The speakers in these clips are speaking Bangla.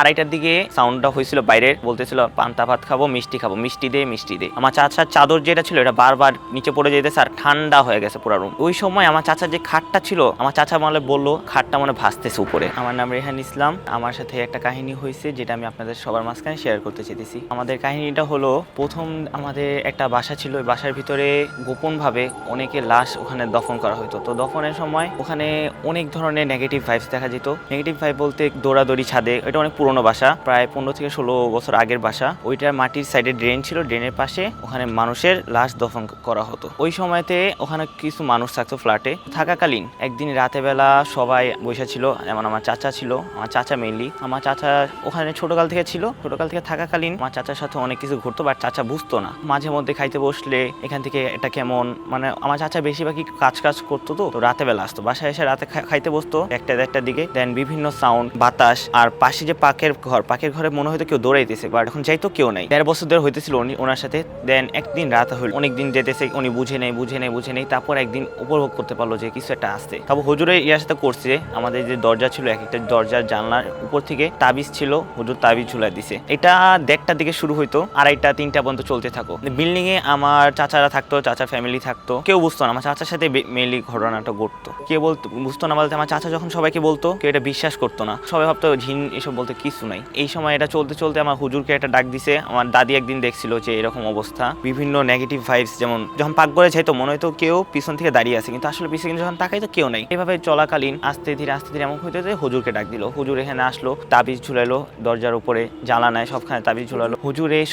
আড়াইটার দিকে সাউন্ডটা হয়েছিল বাইরে বলতেছিল, পান্তা ভাত খাব, মিষ্টি খাব, মিষ্টি দে মিষ্টি দে। আমার চাচার চাদর যেটা ছিল, এটা বারবার নিচে পড়ে যেতেছে আর ঠান্ডা হয়ে গেছে পুরো রুম ওই সময় আমার চাচার যে খাটটা ছিল, আমার চাচা মানে বলল, খাটটা মানে ভাসতেছে উপরে। আমার নাম রেহান ইসলাম। আমার সাথে একটা কাহিনী হয়েছে, যেটা আমি আপনাদের সবার মাঝখানে শেয়ার করতে চেয়েছি আমাদের কাহিনীটা হলো, প্রথম আমাদের একটা বাসা ছিল, ওই বাসার ভিতরে গোপনভাবে অনেকে লাশ ওখানে দফন করা হতো তো দফনের সময় ওখানে অনেক ধরনের নেগেটিভ ভাইবস দেখা যেত। নেগেটিভ ভাইব বলতে দৌড়াদৌড়ি, ছাদে, এটা অনেক পুরনো বাসা, প্রায় পনেরো থেকে ষোলো বছর আগের বাসা। ওইটার মাটির সাইডে ড্রেন ছিল ড্রেনের পাশে ওখানে মানুষের লাশ দফন করা হতো। ওই সময়তে ওখানে কিছু মানুষ থাকতো ফ্ল্যাটে থাকাকালীন একদিন রাতে বেলা সবাই বসে ছিল, যেমন আমার চাচা ছিল, আমার চাচা মেনলি আমার চাচা ওখানে ছোটকাল থেকে ছিল, ছোটকাল থেকে থাকাকালীন আমার চাচার সাথে অনেক কিছু ঘটতো বাট চাচা বুঝতো না। মাঝে মধ্যে খাইতে বসলে এখান থেকে এটা কেমন? মানে আমার চাচা বেশিরভাগই কাজ কাজ করতো তো তো রাতে বেলা আসতো। বাসায় এসে রাতে খাইতে বসতো, একটা দেড়টার দিকে। দেন বিভিন্ন সাউন্ড বাতাস, আর পাশে যে পাকের ঘর, পাকের ঘরে মনে হয়তো কেউ দৌড়াইতেছে বাট এখন যাইতো কেউ নাই। দেড় বছর ধরে হইতেছিল উনি ওনার সাথে দেন একদিন রাত হইল, অনেক দিন যেতেছে, উনি বুঝে নেই বুঝে নেই বুঝে নেই, তারপর একদিন উপভোগ করতে পারল যে কিছু একটা আসছে তারপর হুজুরের ইয়ার সাথে করছে, আমাদের যে দরজা ছিল, এক একটা দরজার জানলার উপর থেকে তাবিজ ছিল, হুজুর তাবিজ ঝুলাই দিছে। এটা দেড়টার দিকে শুরু হইতো, আড়াইটা, তিনটা পর্যন্ত চলতে থাকো। বিল্ডিং এ আমার চাচারা থাকতো, চাচা ফ্যামিলি থাকতো, কেউ বুঝতো না, আমার চাচার সাথে মেনলি ঘটনাটা ঘটতো। কে বলতো, বুঝতো না বলতে আমার চাচা যখন সবাইকে বলতো, কেউ এটা বিশ্বাস করতো না। সবাই ভাবতো, ঝিন এসব বলতে কিছু নাই। এই সময় এটা চলতে চলতে আমার হুজুরকে একটা ডাক দিছে। আমার দাদি একদিন দেখছিল যে এরকম অবস্থা। বিভিন্ন নেগেটিভ ভাইবস যেমন যখন পাকঘরে যাইতো মনে হয়তো কেউ পিছন থেকে দাঁড়িয়ে আছে। কিন্তু আসলে পিছনে যখন তাকাই তো কেউ নাই। এভাবে চলাকালীন আস্তে ধীরে আস্তে ধীরে এমন হইতে হুজুরকে ডাক দিল। হুজুর এখানে আসলো, তাবিজ ঝুলাইলো দরজার উপরে জ্বালা নাই, সবখানে তাবিজ ঝুলালো। হুজুর এই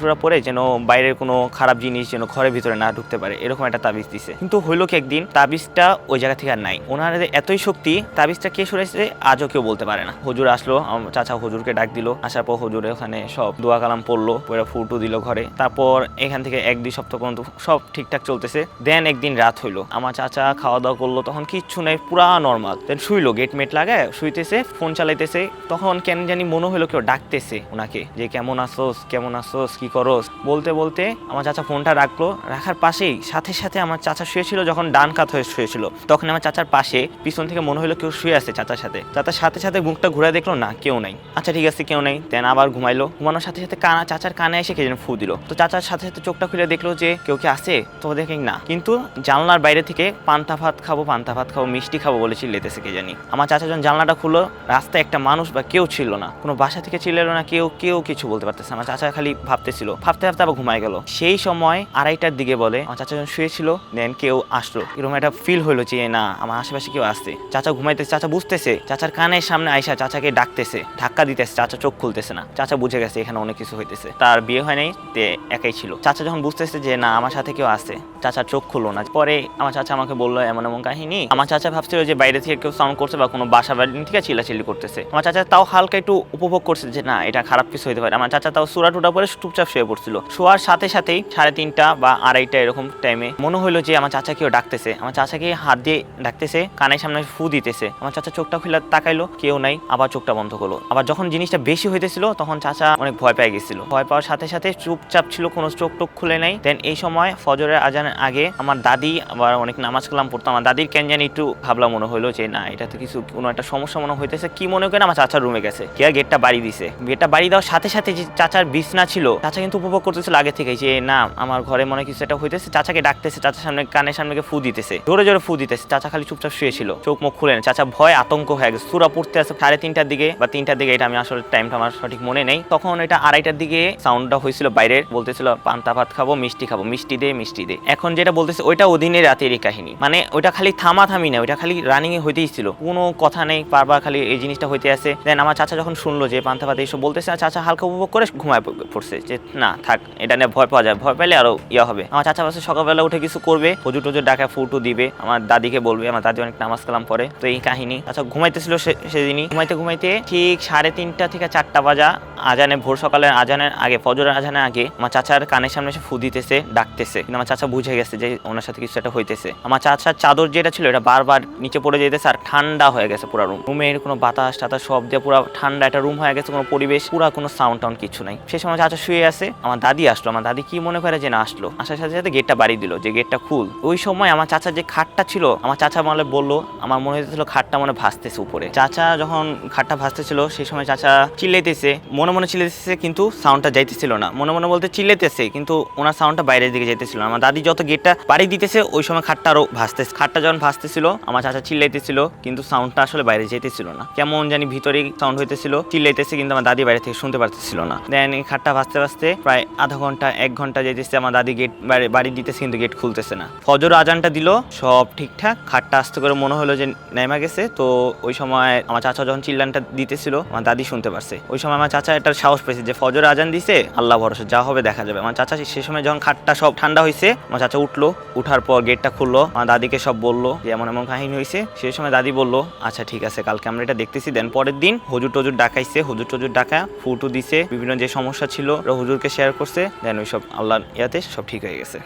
টুরা পরে যেন বাইরের কোনো খারাপ জিনিস যেন ঘরের ভিতরে না ঢুকতে পারে, এরকম একটা তাবিজ দিছে। কিন্তু হইল কি একদিন, তাবিজটা ওই জায়গা থেকে আর নাই। ওনার এতই শক্তি, তাবিজটা কে সরেছে আজও কেউ বলতে পারে না। হুজুর আসলো চাচা হুজুরকে ডাক দিল। আসার পর হুজুরে ওখানে সব দোয়া কালাম পড়ল পরে ফুটু দিল ঘরে। তারপর এখান থেকে এক দুই সপ্তাহ পর্যন্ত সব ঠিকঠাক চলতেছে। দেন একদিন রাত হইল। আমার চাচা খাওয়া দাওয়া করল, তখন কিচ্ছু নাই, পুরা নর্মাল দেন শুইলো গেট মেট লাগায়, শুইতেছে ফোন চালাইতেছে। তখন কেন জানি মনে হলো কেউ ডাকতেছে ওনাকে যে কেমন আসোস কেমন আসোস কি করোস? বলতে বলতে আমার চাচা ফোনটা রাখল। রাখার পাশেই সাথে সাথে আমার চাচা শুয়েছিল, যখন ডান কাত হয়ে শুয়েছিল। তখন আমার চাচার পাশে, পিছন থেকে মনে হলো কেউ শুয়ে আছে চাচার সাথে। চাচার সাথে সাথে মুখটা ঘুরে দেখল, না, কেউ নাই। আচ্ছা ঠিক আছে, কেউ নেই। দেন আবার ঘুমাইলো। ঘুমানোর সাথে সাথে কানা, চাচার কানে এসে কে যেন ফু দিল। তো চাচার সাথে সাথে চোখটা খুলে দেখল যে, কেউ কি আছে? তো দেখে না। কিন্তু জানলার বাইরে থেকে পান্তা ভাত খাব, পান্তা ভাত খাব, মিষ্টি খাব বলে চিল্লেতেছে কে জানি। আমার চাচা যখন জানলাটা খুললো, রাস্তায় একটা মানুষ বা কেউ ছিল না। কোনো বাসা থেকে চিল্লালো না, কেউ কেউ কিছু বলতে পারতেছে। আমার চাচা খালি ভাবতেছিল। ভাবতে ভাবতে আবার ঘুমায় গেল। সেই সময় আড়াইটার দিকে বলে, আমার চাচা যখন শুয়েছিল দেন কেউ আসলো। এরকম একটা ফিল হলো যে, না, আমার আশেপাশে কেউ আসছে চাচা ঘুমাইতেছে, চাচা বুঝতেছে। চাচার কানের সামনে আইসা চাচাকে ডাকতেছে। ধাক্কা দিতেছে, চাচা চোখ খুলতেছে না। চাচা বুঝে গেছে এখানে অনেক কিছু হইতেছে। তার বিয়ে হয় নাই, তে একাই ছিল। চাচা যখন বুঝতেছে যে, না, আমার সাথে কেউ আছে চাচার চোখ খুললো না। পরে আমার চাচা আমাকে বলল এমন এমন কাহিনী। আমার চাচা ভাবছিল যে বাইরে থেকে কেউ সাউন্ড করছে বা কোনো বাসা বাড়ি থেকে চিল্লাচিল্লি করতেছে। আমার চাচা তাও হালকা একটু উপভোগ করছে যে না, এটা খারাপ কিছু হতে পারে। আমার চাচা তাও সুরা টুটা পরে চুপচাপ শুয়ে পড়ছিল। শোয়ার সাথে সাথেই সাড়ে তিনটা বা আড়াইটা এরকম টাইমে মনে হলো যে আমার চাচা কেউ ডাকতেছে। আমার চাচাকে হাত দিয়ে ডাকতেছে, কানের সামনে ফু দিতেছে। আমার চাচা চোখটা খুলে তাকাইলো, কেউ নাই, আবার চোখটা বন্ধ করল। আবার যখন জিনিসটা বেশি হইতেছিল, তখন চাচা অনেক ভয় পেয়ে গেছিল। ভয় পাওয়ার সাথে সাথে চুপচাপ ছিল, কোনো চোখ টোক খুলে নাই। দেন এই সময় ফজরের আজানের আগে আমার দাদি আবার অনেক নামাজ কালাম পড়তো, আমার দাদির কেন জানি একটু ভাবলাম মনে হলো যে, না, এটা তো কিছু কোনো একটা সমস্যা মনে হইতেছে। কি মনে করে আমার চাচার রুমে গেছে। কে গেটটা বাড়ি দিছে। গেটটা বাড়ি দেওয়ার সাথে সাথে যে চাচার বিছনা ছিল, চাচা কিন্তু উপভোগ করতেছিল আগে থেকে যে, না, আমার ঘরে মনে কিছু একটা হইতেছে। চাচাকে ডাকতেছে, চাচার সামনে কানের সামনে ফু দিতেছে। জোরে জোরে ফু দিতেছে। চাচা খালি চুপচাপ শুয়েছিল চোখ মুখ খুলে চাচা ভয় আতঙ্ক হয়ে গেছে। সুরা পড়তে আছে সাড়ে তিনটার দিকে বা তিনটার দিকে, এটা আমি আসলে টাইমটা আমার সঠিক মনে নেই। তখন এটা আড়াইটার দিকে সাউন্ডটা হয়েছিল বাইরের। বলতেছিল, পান্তা ভাত খাব, মিষ্টি খাব। মিষ্টি দে মিষ্টি দে। এখন যেটা বলতেছে, ওইটা ওদিনের রাতেরই কাহিনী। মানে ওইটা খালি থামা থামি না, ওইটা খালি রানিং এ হইতেই ছিল। কোনো কথা নেই, বারবার খালি এই জিনিসটা হইতে আছে। দেন আমার চাচা যখন শুনলো যে পান্তা ভাত এইসব বলতেছে চাচা হালকা উপভোগ করে ঘুমায় পড়ছে যে, না, থাক, এটা নিয়ে ভয় পাওয়া যায়, ভয় পেলে আরও ইয়া হবে। আমার চাচা বাসে সকালবেলা উঠে কিছু করবে হুজুর টুজুর ডাকা ফুটু দিবে, আমার দাদিকে বলবে, আমার দাদি অনেক নামাজ কালাম পরে তো এই কাহিনী আচ্ছা ঘুমাইতেছিল সেদিনই। ঘুমাইতে ঘুমাইতে ঠিক সাড়ে তিনটা থেকে চারটা বাজা আজানে, ভোর সকালে আজানের আগে, ফজরের আজানের আগে আমার চাচার কানের সামনে এসে ফু দিতেছে, ডাকতেছে। কিন্তু আমার চাচা বুঝে গেছে যে ওনার সাথে কিছু একটা হইতেছে। আমার চাচার চাদর যেটা ছিল, এটা বারবার নিচে পড়ে যেতেছে আর ঠান্ডা হয়ে গেছে পুরো রুম রুমের কোনো বাতাস টাতাস সব দিয়ে পুরো ঠান্ডা একটা রুম হয়ে গেছে, কোনো পরিবেশ, পুরো কোনো সাউন্ড টাউন্ড কিছু নাই। সেই সময় চাচা শুয়ে আছে, আমার দাদি আসলো। আমার দাদি কি মনে করে যে না আসলো? আসার সাথে সাথে গেটটা বাড়ি দিল, যে গেটটা খুল। ওই সময় আমার চাচার যে খাটটা ছিল, আমার চাচা মানে বলল, আমার মনে হয়েছিল খাটটা মনে ভাসতেছে উপরে। চাচা যখন খাটটা ভাসতেছিল সেই সময় চাচা চিল্লাইতেছে, মনে মনে চিল্লাইতেছে, কিন্তু সাউন্ডটা যাইতেছিল না। মনে মনে বলতে চিল্লাইতেছে, কিন্তু ওনার সাউন্ডটা বাইরের দিকে যাইতেছিল আমার দাদি যত গেটটা বাড়ি দিতেছে, ওই সময় খাটটা আরও ভাসতেছে খাটটা যখন ভাসতেছিল, আমার চাচা চিল্লাইতেছিল, কিন্তু সাউন্ডটা আসলে বাইরে যেতেছিল না। কেমন জানি ভিতরেই সাউন্ড হইতেছিল, চিল্লাইতেছে, কিন্তু আমার দাদি বাইরে থেকে শুনতে পারতেছিল না। দেন এই খাটটা ভাসতে ভাসতে প্রায় আধা ঘণ্টা, এক ঘণ্টা যেতেছে আমার দাদি গেট বাড়ি দিতেছে, কিন্তু গেট খুলতেছে না। ফজর আজানটা দিল, সব ঠিকঠাক। খাটটা আস্তে করে মনে হলো যে নেমা গেছে, তো ওই সময় আমার চাচা যখন চিল্লানটা দিতেছিল, আমার দাদি শুনতে পারছে। ওই সময় আমার চাচা একটা সাহস পেয়েছে যে ফজর আজান দিছে, আল্লাহ ভরসা, যা হবে দেখা যাবে। আমার চাচা সে সময় যখন খাটটা সব ঠান্ডা হয়েছে আমার চাচা উঠল, উঠার পর গেটটা খুললো, আমার দাদিকে সব বলল যে এমন এমন কাহিনী হয়েছে সেই সময় দাদি বলল আচ্ছা ঠিক আছে, কালকে আমরা এটা দেখতেছি। দেন পরের দিন হুজুর টজুর ডাকাইছে, হুজুর টজুর ডাকা, ফুটু দিছে, বিভিন্ন যে সমস্যা ছিল, ওরা হুজুরকে শেয়ার করছে। দেন ওই সব আল্লাহ ইয়াতে সব ঠিক হয়ে গেছে।